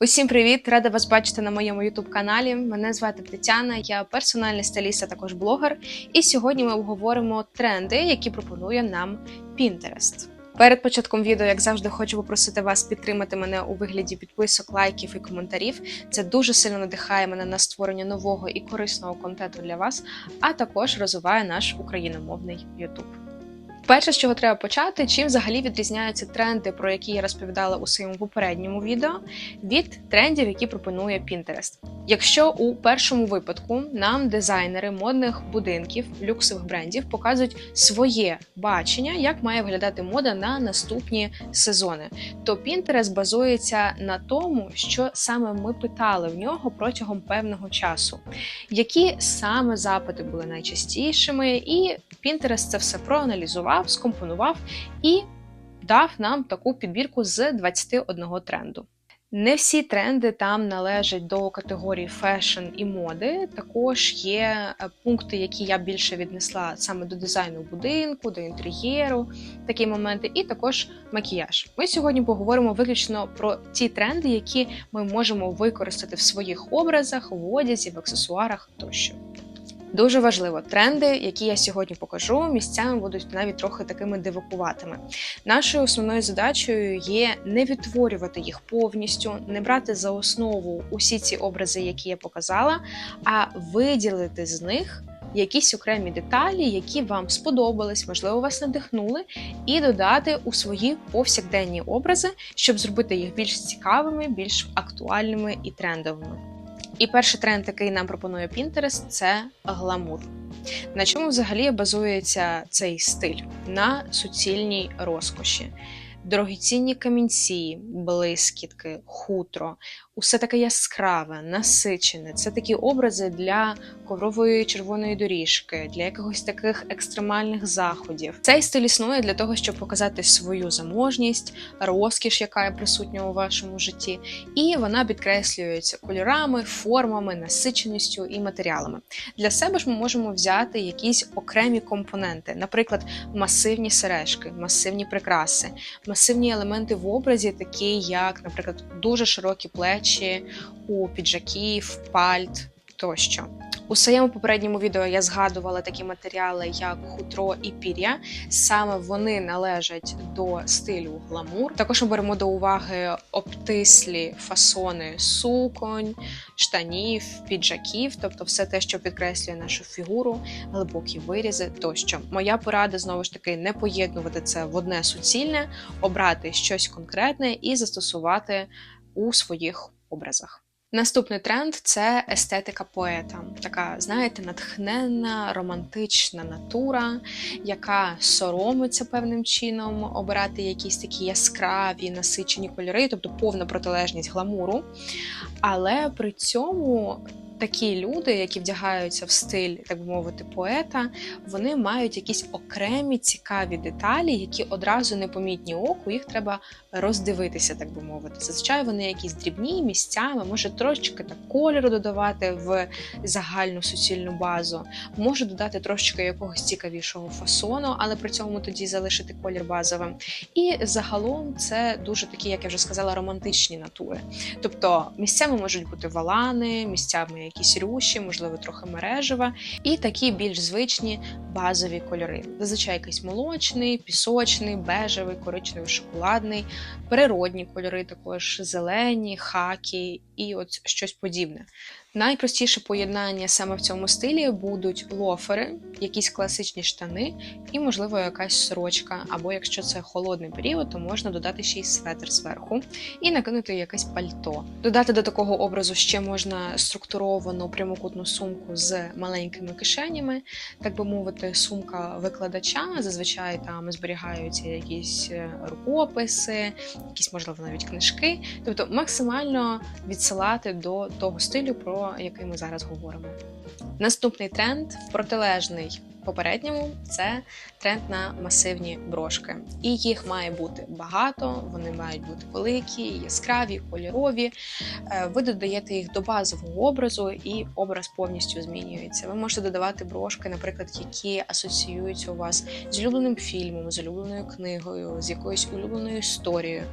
Усім привіт! Рада вас бачити на моєму youtube каналі. Мене звати Тетяна, я персональний стиліст, а також блогер. І сьогодні ми обговоримо тренди, які пропонує нам Pinterest. Перед початком відео, як завжди, хочу попросити вас підтримати мене у вигляді підписок, лайків і коментарів. Це дуже сильно надихає мене на створення нового і корисного контенту для вас, а також розвиває наш україномовний YouTube. Перше, з чого треба почати, чим взагалі відрізняються тренди, про які я розповідала у своєму попередньому відео, від трендів, які пропонує Pinterest. Якщо у першому випадку нам дизайнери модних будинків, люксових брендів показують своє бачення, як має виглядати мода на наступні сезони, то Pinterest базується на тому, що саме ми питали в нього протягом певного часу, які саме запити були найчастішими, і Pinterest це все проаналізував, скомпонував і дав нам таку підбірку з 21 тренду. Не всі тренди там належать до категорії фешн і моди. Також є е, пункти, які я більше віднесла саме до дизайну будинку, до інтер'єру, такі моменти, і також макіяж. Ми сьогодні поговоримо виключно про ті тренди, які ми можемо використати в своїх образах, в одязі, в аксесуарах тощо. Дуже важливо, тренди, які я сьогодні покажу, місцями будуть навіть трохи такими дивакуватими. Нашою основною задачею є не відтворювати їх повністю, не брати за основу усі ці образи, які я показала, а виділити з них. Якісь окремі деталі, які вам сподобались, можливо, вас надихнули, і додати у свої повсякденні образи, щоб зробити їх більш цікавими, більш актуальними і трендовими. І перший тренд, який нам пропонує Pinterest, це гламур. На чому взагалі базується цей стиль? На суцільній розкоші. Дорогоцінні камінці, блискітки, хутро, усе таке яскраве, насичене. Це такі образи для коврової червоної доріжки, для якихось таких екстремальних заходів. Цей стиль існує для того, щоб показати свою заможність, розкіш, яка є присутня у вашому житті, і вона підкреслюється кольорами, формами, насиченістю і матеріалами. Для себе ж ми можемо взяти якісь окремі компоненти, наприклад, масивні сережки, масивні прикраси, масивні елементи в образі, такі як, наприклад, дуже широкі плечі у піджаків, пальт тощо. У своєму попередньому відео я згадувала такі матеріали, як хутро і пір'я. Саме вони належать до стилю гламур. Також ми беремо до уваги обтислі фасони суконь, штанів, піджаків, тобто все те, що підкреслює нашу фігуру, глибокі вирізи тощо. Моя порада знову ж таки не поєднувати це в одне суцільне, обрати щось конкретне і застосувати у своїх образах. Наступний тренд це естетика поета. Така, знаєте, натхненна, романтична натура, яка соромиться певним чином обирати якісь такі яскраві насичені кольори, тобто повна протилежність гламуру. Але при цьому такі люди, які вдягаються в стиль, так би мовити, поета, вони мають якісь окремі цікаві деталі, які одразу непомітні оку, їх треба роздивитися, так би мовити. Зазвичай вони якісь дрібні місцями, може трошечки так кольору додавати в загальну суцільну базу, може додати трошечки якогось цікавішого фасону, але при цьому тоді залишити колір базовим. І загалом це дуже такі, як я вже сказала, романтичні натури. Тобто місцями можуть бути валани, місцями якісь руші, можливо, трохи мережева, і такі більш звичні базові кольори. Зазвичай якийсь молочний, пісочний, бежевий, коричневий, шоколадний, природні кольори, також зелені, хакі і от щось подібне. Найпростіше поєднання саме в цьому стилі будуть лофери, якісь класичні штани і, можливо, якась сорочка. Або якщо це холодний період, то можна додати ще й светр зверху і накинути якесь пальто. Додати до такого образу ще можна структуровану прямокутну сумку з маленькими кишенями, так би мовити, сумка викладача. Зазвичай там зберігаються якісь е, рукописи, якісь, можливо, навіть книжки. Тобто максимально відсилати до того стилю, про який ми зараз говоримо. Наступний тренд протилежний попередньому це тренд на масивні брошки. І їх має бути багато, вони мають бути великі, яскраві, кольорові. Е, Ви додаєте їх до базового образу, і образ повністю змінюється. Ви можете додавати брошки, наприклад, які асоціюються у вас з улюбленим фільмом, з улюбленою книгою, з якоюсь улюбленою історією.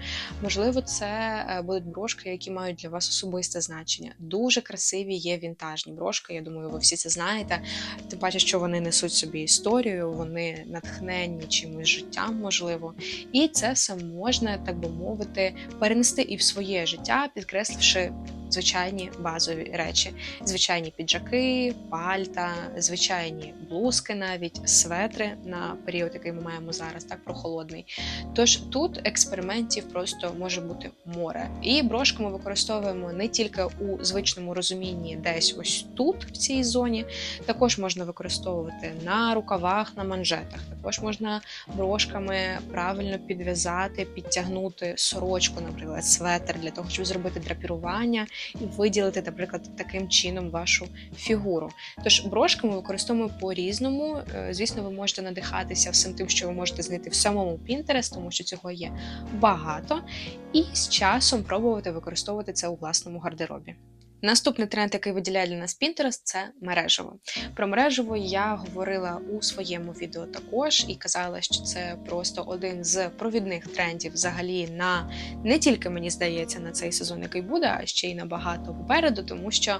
Можливо, це е, будуть брошки, які мають для вас особисте значення. Дуже красиві є вінтажні брошки. Я думаю, ви всі це знаєте. Тим паче, що вони несуть собі історію, вони натхненні чимось життям, можливо. І це все можна, так би мовити, перенести і в своє життя, підкресливши звичайні базові речі: звичайні піджаки, пальта, звичайні блузки, навіть светри на період, який ми маємо зараз, так прохолодний. Тож тут експериментів просто може бути море. І брошки ми використовуємо не тільки у звичному розумінні, десь ось тут, в цій зоні. Також можна використовувати на рукавах, на манжетах. Також можна брошками правильно підв'язати, підтягнути сорочку, наприклад, светр для того, щоб зробити драпірування і виділити, наприклад, таким чином вашу фігуру. Тож брошки ми використовуємо по-різному. Е, Звісно, ви можете надихатися всім тим, що ви можете знайти в самому Pinterest, тому що цього є багато, і з часом пробувати використовувати це у власному гардеробі. Наступний тренд, який виділяє для нас Pinterest, це мережево. Про мережево я говорила у своєму відео також і казала, що це просто один з провідних трендів взагалі на не тільки мені здається на цей сезон, який буде, а ще й набагато попереду, тому що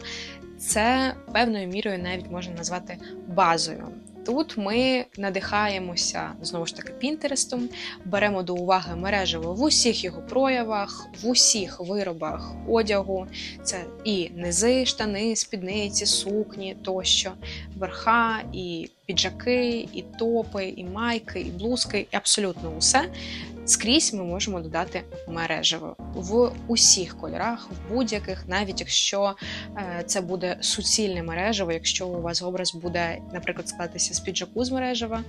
це певною мірою навіть можна назвати базою. Тут ми надихаємося знову ж таки Пінтерестом, беремо до уваги мережево в усіх його проявах, в усіх виробах одягу. Це і низи, штани, спідниці, сукні тощо, верха, і піджаки, і топи, і майки, і блузки, і абсолютно усе. Скрізь ми можемо додати мережево в усіх кольорах, в будь-яких, навіть якщо е, це буде суцільне мережево, якщо у вас образ буде, наприклад, складатися з піджаку з мережева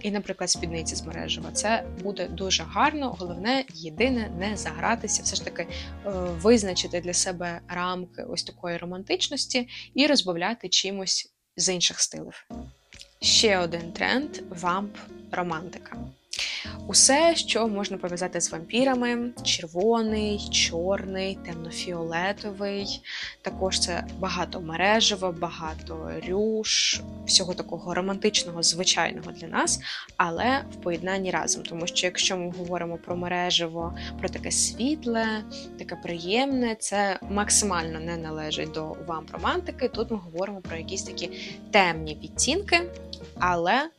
і, наприклад, спідниці з мережева. Це буде дуже гарно. Головне, єдине, не загратися, все ж таки е, визначити для себе рамки ось такої романтичності і розбавляти чимось з інших стилів. Ще один тренд вамп романтика. Усе, що можна пов'язати з вампірами: червоний, чорний, темнофіолетовий. Також це багато мережево, багато рюш, всього такого романтичного, звичайного для нас, але в поєднанні разом. Тому що якщо ми говоримо про мережево, про таке світле, таке приємне, це максимально не належить до вамп романтики. Тут ми говоримо про якісь такі темні відтінки, але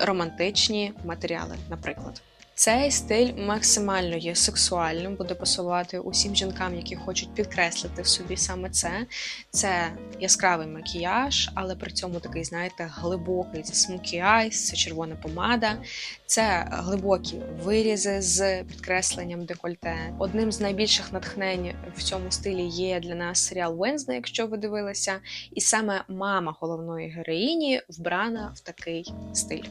романтичні матеріали, наприклад. Цей стиль максимально є сексуальним, буде пасувати усім жінкам, які хочуть підкреслити в собі саме це. Це яскравий макіяж, але при цьому такий, знаєте, глибокий це смокі айс, це червона помада, це глибокі вирізи з підкресленням декольте. Одним з найбільших натхнень в цьому стилі є для нас серіал Вензна, якщо ви дивилися, і саме мама головної героїні вбрана в такий стиль.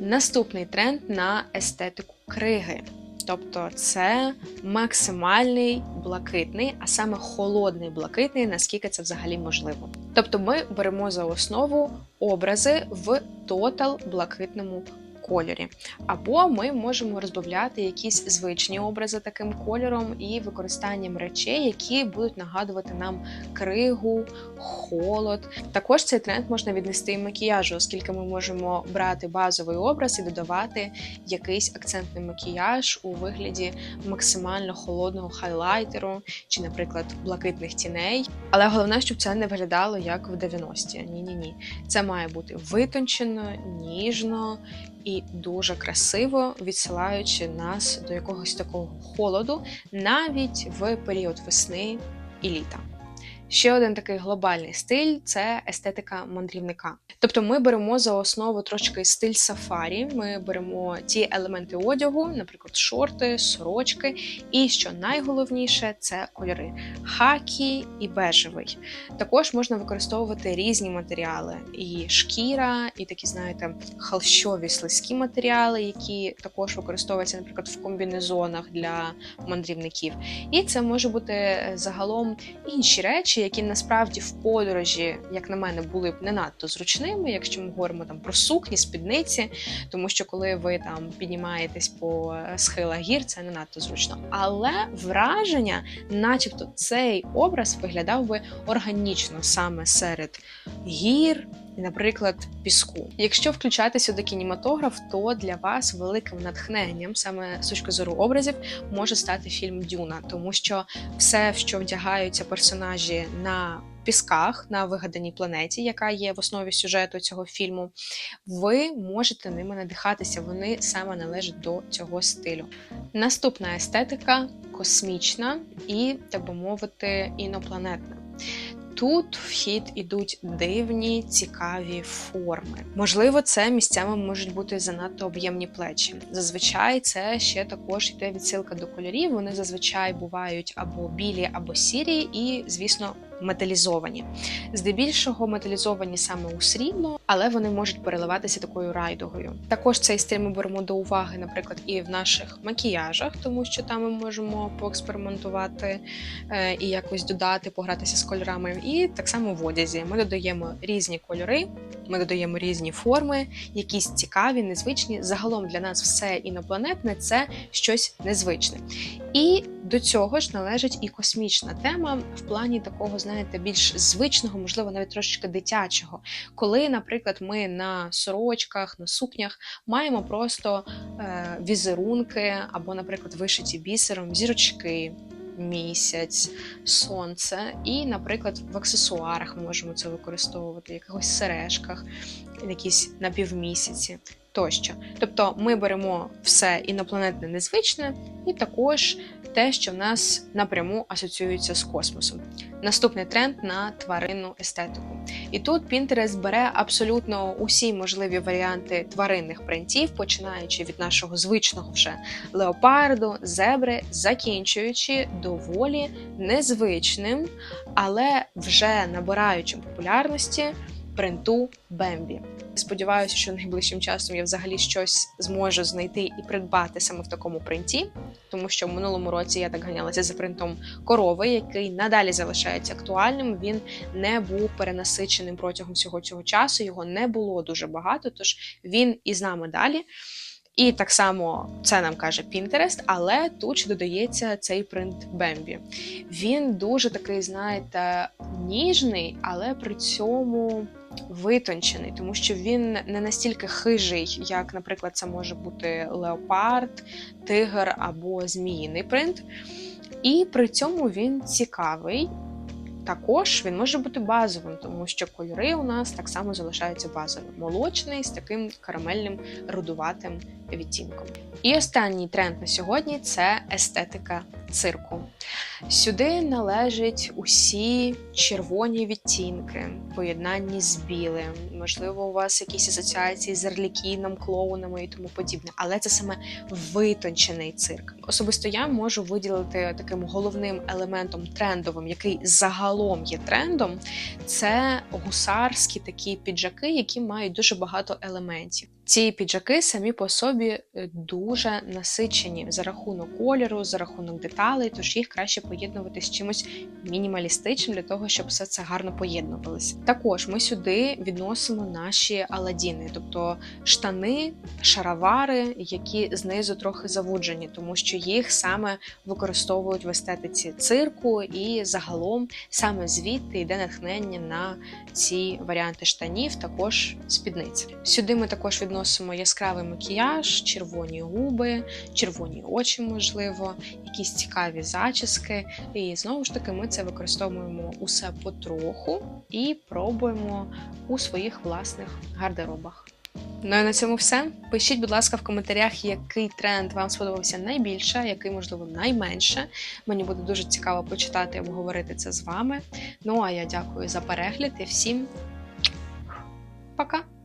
Наступний тренд на естетику криги. Тобто це максимальний блакитний, а саме холодний блакитний, наскільки це взагалі можливо. Тобто ми беремо за основу образи в тотал блакитному кольорі. Або ми можемо розбавляти якісь звичні образи таким кольором і використанням речей, які будуть нагадувати нам кригу, холод. Також цей тренд можна віднести і макіяжу, оскільки ми можемо брати базовий образ і додавати якийсь акцентний макіяж у вигляді максимально холодного хайлайтеру чи, наприклад, блакитних тіней. Але головне, щоб це не виглядало як в 90-ті. Ні, ні, ні. Це має бути витончено, ніжно і дуже красиво відсилаючи нас до якогось такого холоду, навіть в період весни і літа. Ще один такий глобальний стиль це естетика мандрівника. Тобто ми беремо за основу трошки стиль сафарі. Ми беремо ті елементи одягу, наприклад, шорти, сорочки. І що найголовніше, це кольори хакі і бежевий. Також можна використовувати різні матеріали: і шкіра, і такі, знаєте, халщові слизькі матеріали, які також використовуються, наприклад, в комбінезонах для мандрівників. І це може бути загалом інші речі речі, які насправді в подорожі, як на мене, були б не надто зручними, якщо ми говоримо там про сукні, спідниці, тому що коли ви там піднімаєтесь по е, схилах гір, це не надто зручно. Але враження, начебто, цей образ виглядав би органічно саме серед гір. Наприклад, піску. Якщо включати сюди кінематограф, то для вас великим натхненням, саме з точки зору образів, може стати фільм Дюна, тому що все, в що вдягаються персонажі на пісках на вигаданій планеті, яка є в основі сюжету цього фільму, ви можете ними надихатися. Вони саме належать до цього стилю. Наступна естетика космічна і, так би мовити, інопланетна. Тут в хід ідуть дивні, цікаві форми. Можливо, це місцями можуть бути занадто об'ємні плечі. Зазвичай це ще також йде відсилка до кольорів. Вони зазвичай бувають або білі, або сірі, і, звісно, металізовані. Здебільшого металізовані саме у срібло, але вони можуть переливатися такою райдугою. Також цей стиль ми беремо до уваги, наприклад, і в наших макіяжах, тому що там ми можемо поекспериментувати е, і якось додати, погратися з кольорами. І так само в одязі. Ми додаємо різні кольори, ми додаємо різні форми, якісь цікаві, незвичні. Загалом для нас все інопланетне це щось незвичне. І до цього ж належить і космічна тема в плані такого, знаєте, більш звичного, можливо, навіть трошечки дитячого. Коли, наприклад, ми на сорочках, на сукнях маємо просто е, візерунки або, наприклад, вишиті бісером, зірочки. Місяць, сонце, і, наприклад, в аксесуарах ми можемо це використовувати, в якихось сережках, якісь напівмісяці тощо. Тобто ми беремо все інопланетне незвичне, і також те, що в нас напряму асоціюється з космосом. Наступний тренд на тваринну естетику. І тут Pinterest бере абсолютно усі можливі варіанти тваринних принтів, починаючи від нашого звичного вже леопарду, зебри, закінчуючи доволі незвичним, але вже набираючим популярності принту Бембі. Сподіваюся, що найближчим часом я взагалі щось зможу знайти і придбати саме в такому принті, тому що в минулому році я так ганялася за принтом корови, який надалі залишається актуальним. Він не був перенасиченим протягом всього цього часу. Його не було дуже багато, тож він і з нами далі. І так само це нам каже Pinterest, але тут ще додається цей принт Бембі. Він дуже такий, знаєте, ніжний, але при цьому витончений, тому що він не настільки хижий, як, наприклад, це може бути леопард, тигр або зміїний принт. І при цьому він цікавий. Також він може бути базовим, тому що кольори у нас так само залишаються базовими. Молочний з таким карамельним рудуватим відтінком. І останній тренд на сьогодні це естетика цирку. Сюди належать усі червоні відтінки, поєднанні з білим. Можливо, у вас якісь асоціації з арлікіном, клоунами і тому подібне, але це саме витончений цирк. Особисто я можу виділити таким головним елементом трендовим, який загалом є трендом. Це гусарські такі піджаки, які мають дуже багато елементів. Ці піджаки самі по собі е, дуже насичені за рахунок кольору, за рахунок деталей, тож їх краще поєднувати з чимось мінімалістичним для того, щоб все це гарно поєднувалося. Також ми сюди відносимо наші аладіни, тобто штани, шаровари, які знизу трохи завуджені, тому що їх саме використовують в естетиці цирку, і загалом саме звідти йде натхнення на ці варіанти штанів, також спідниць. Сюди ми також відносимо наносимо яскравий макіяж, червоні губи, червоні очі, можливо, якісь цікаві зачіски. І знову ж таки, ми це використовуємо усе потроху і пробуємо у своїх власних гардеробах. Ну і на цьому все. Пишіть, будь ласка, в коментарях, який тренд вам сподобався найбільше, який, можливо, найменше. Мені буде дуже цікаво почитати і обговорити це з вами. Ну а я дякую за перегляд і всім пока!